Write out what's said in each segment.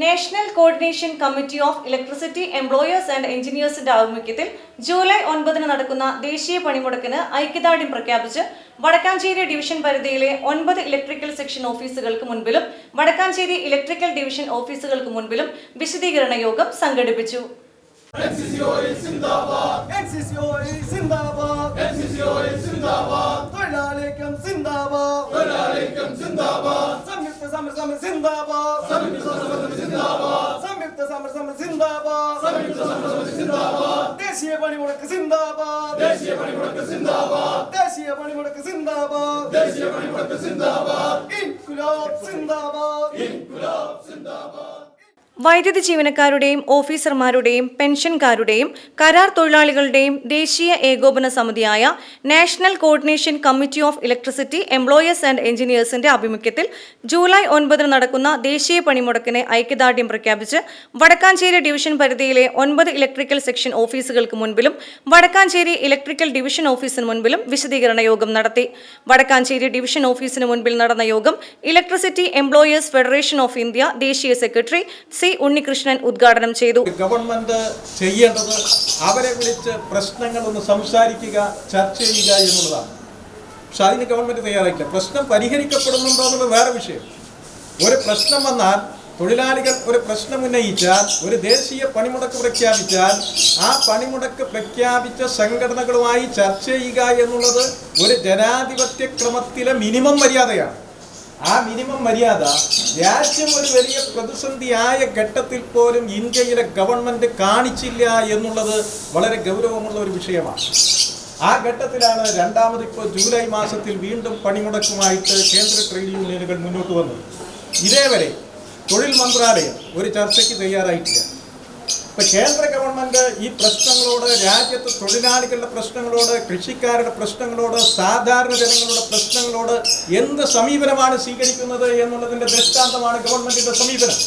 National coordination committee of electricity employers and എഞ്ചിനീയേഴ്സിന്റെ ആഭിമുഖ്യത്തിൽ July ഒൻപതിന് നടക്കുന്ന ദേശീയ പണിമുടക്കിന് ഐക്യദാർഢ്യം പ്രഖ്യാപിച്ച് വടക്കാഞ്ചേരി ഡിവിഷൻ പരിധിയിലെ ഒൻപത് ഇലക്ട്രിക്കൽ സെക്ഷൻ ഓഫീസുകൾക്ക് മുൻപിലും വടക്കാഞ്ചേരി ഇലക്ട്രിക്കൽ ഡിവിഷൻ ഓഫീസുകൾക്ക് മുൻപിലും വിശദീകരണ യോഗം സംഘടിപ്പിച്ചു. തൊഴിലാളിക്കം സമര സമര സിന്ദാബാദ്. സംയുക്ത സമര സിന്ദാബാദ്. സംയുക്ത സമര സമര സിന്ദാബാദ്. സംയുക്ത സമര സമര സിന്ദാബാദ്. ദേശീയ പണിമുടക്ക് സിന്ദാബാദ്. ദേശീയ പണിമുടക്ക് സിന്ദാബാദ്. ദേശീയ പണിമുടക്ക് സിന്ദാബാദ്. ദേശീയ പണിമുടക്ക് സിന്ദാബാദ്. ഇൻകുലാബ് സിന്ദാബാദ്. ഇൻകുലാബ് സിന്ദാബാദ്. വൈദ്യുതി ജീവനക്കാരുടെയും ഓഫീസർമാരുടെയും പെൻഷൻകാരുടെയും കരാർ തൊഴിലാളികളുടെയും ദേശീയ ഏകോപന സമിതിയായ national coordination committee of electricity employers and എഞ്ചിനീയേഴ്സിന്റെ ആഭിമുഖ്യത്തിൽ ജൂലൈ ഒൻപതിന് നടക്കുന്ന ദേശീയ പണിമുടക്കിനെ ഐക്യദാർഢ്യം പ്രഖ്യാപിച്ച് വടക്കാഞ്ചേരി ഡിവിഷൻ പരിധിയിലെ ഒൻപത് ഇലക്ട്രിക്കൽ സെക്ഷൻ ഓഫീസുകൾക്ക് മുൻപിലും വടക്കാഞ്ചേരി ഇലക്ട്രിക്കൽ ഡിവിഷൻ ഓഫീസിന് മുൻപിലും വിശദീകരണ യോഗം നടത്തി. വടക്കാഞ്ചേരി ഡിവിഷൻ ഓഫീസിന് മുൻപിൽ നടന്ന യോഗം electricity employers federation of India ദേശീയ സെക്രട്ടറി സി. ഉണ്ണികൃഷ്ണൻ ഉദ്ഘാടനം ചെയ്തു. ഗവൺമെന്റ് ചെയ്യേണ്ടത് അവരെ വിളിച്ച് പ്രശ്നങ്ങൾ ഒന്ന് സംസാരിക്കുക ചർച്ച ചെയ്യുക എന്നുള്ളതാണ്. പക്ഷെ അതിന് ഗവൺമെന്റ് തയ്യാറാക്കുക പ്രശ്നം പരിഹരിക്കപ്പെടുന്നുണ്ടോ എന്നുള്ളത് വേറെ വിഷയം. ഒരു പ്രശ്നം വന്നാൽ തൊഴിലാളികൾ ഒരു പ്രശ്നം ഉന്നയിച്ചാൽ ഒരു ദേശീയ പണിമുടക്ക് പ്രഖ്യാപിച്ചാൽ ആ പണിമുടക്ക് പ്രഖ്യാപിച്ച സംഘടനകളുമായി ചർച്ച ചെയ്യുക എന്നുള്ളത് ഒരു ജനാധിപത്യ ക്രമത്തിലെ മിനിമം മര്യാദയാണ്. ആ മിനിമം മര്യാദ. രാജ്യം ഒരു വലിയ പ്രതിസന്ധിയായ ഘട്ടത്തിൽ പോലും ഇന്ത്യയിലെ ഗവൺമെന്റ് കാണിച്ചില്ല എന്നുള്ളത് വളരെ ഗൗരവമുള്ള ഒരു വിഷയമാണ്. ആ ഘട്ടത്തിലാണ് രണ്ടാമത് ഇപ്പോൾ ജൂലൈ മാസത്തിൽ വീണ്ടും പണിമുടക്കുമായിട്ട് കേന്ദ്ര ട്രേഡ് യൂണിയനുകൾ മുന്നോട്ട് വന്നത്. ഇതേവരെ തൊഴിൽ മന്ത്രാലയം ഒരു ചർച്ചയ്ക്ക് തയ്യാറായിട്ടില്ല. ഇപ്പൊ കേന്ദ്ര ഗവൺമെന്റ് ഈ പ്രശ്നങ്ങളോട് രാജ്യത്ത് തൊഴിലാളികളുടെ പ്രശ്നങ്ങളോട് കൃഷിക്കാരുടെ പ്രശ്നങ്ങളോട് സാധാരണ ജനങ്ങളുടെ പ്രശ്നങ്ങളോട് എന്ത് സമീപനമാണ് സ്വീകരിക്കുന്നത് എന്നുള്ളതിന്റെ ദൃഷ്ടാന്തമാണ് ഗവൺമെന്റിന്റെ സമീപനം.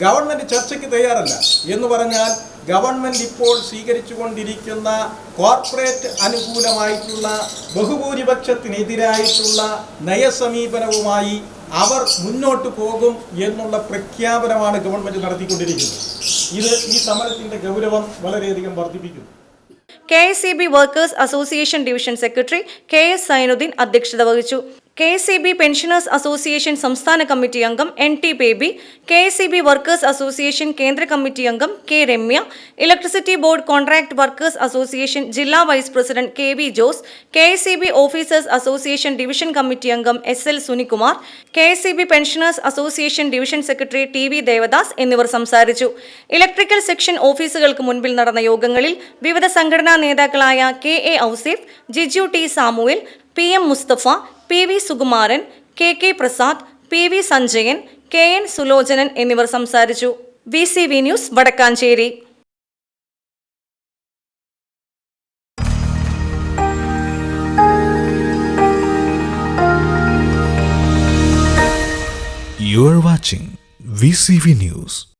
ഗവൺമെന്റ് ചർച്ചയ്ക്ക് തയ്യാറല്ല. എന്ന് പറഞ്ഞാൽ ഗവൺമെന്റ് ഇപ്പോൾ സ്വീകരിച്ചുകൊണ്ടിരിക്കുന്ന കോർപ്പറേറ്റ് അനുകൂലമായിട്ടുള്ള ബഹുഭൂരിപക്ഷത്തിനെതിരായിട്ടുള്ള നയസമീപനവുമായി അവർ മുന്നോട്ട് പോകും എന്നുള്ള പ്രഖ്യാപനമാണ് ഗവൺമെന്റ് നടത്തിക്കൊണ്ടിരിക്കുന്നത്. ഇത് ഈ സമരത്തിന്റെ ഗൗരവം വളരെയധികം വർദ്ധിപ്പിക്കുന്നു. K S C B workers association division secretary K S Sainuddin അധ്യക്ഷത വഹിച്ചു. K S E B pensioners association സംസ്ഥാന കമ്മിറ്റി അംഗം N T Baby K S E B workers association കേന്ദ്ര കമ്മിറ്റി അംഗം K Ramya electricity board contract workers association ജില്ലാ vice president K V Jose K S E B officers association division committee അംഗം S L Sunikumar K S E B pensioners association division secretary T V Devadas എന്നിവർ സംസാരിച്ചു. Electrical section ഓഫീസുകൾക്ക് മുൻപിൽ നടന്ന യോഗങ്ങളിൽ വിവിധ സംഘടനാ നേതാക്കളായ K A Ouseph Jiju T Samuel P M Mustafa P V Sukumaran K K Prasad P V Sanjayan K N Sulochanan എന്നിവർ സംസാരിച്ചു V C V news Vadakkancherry You are watching VCV News.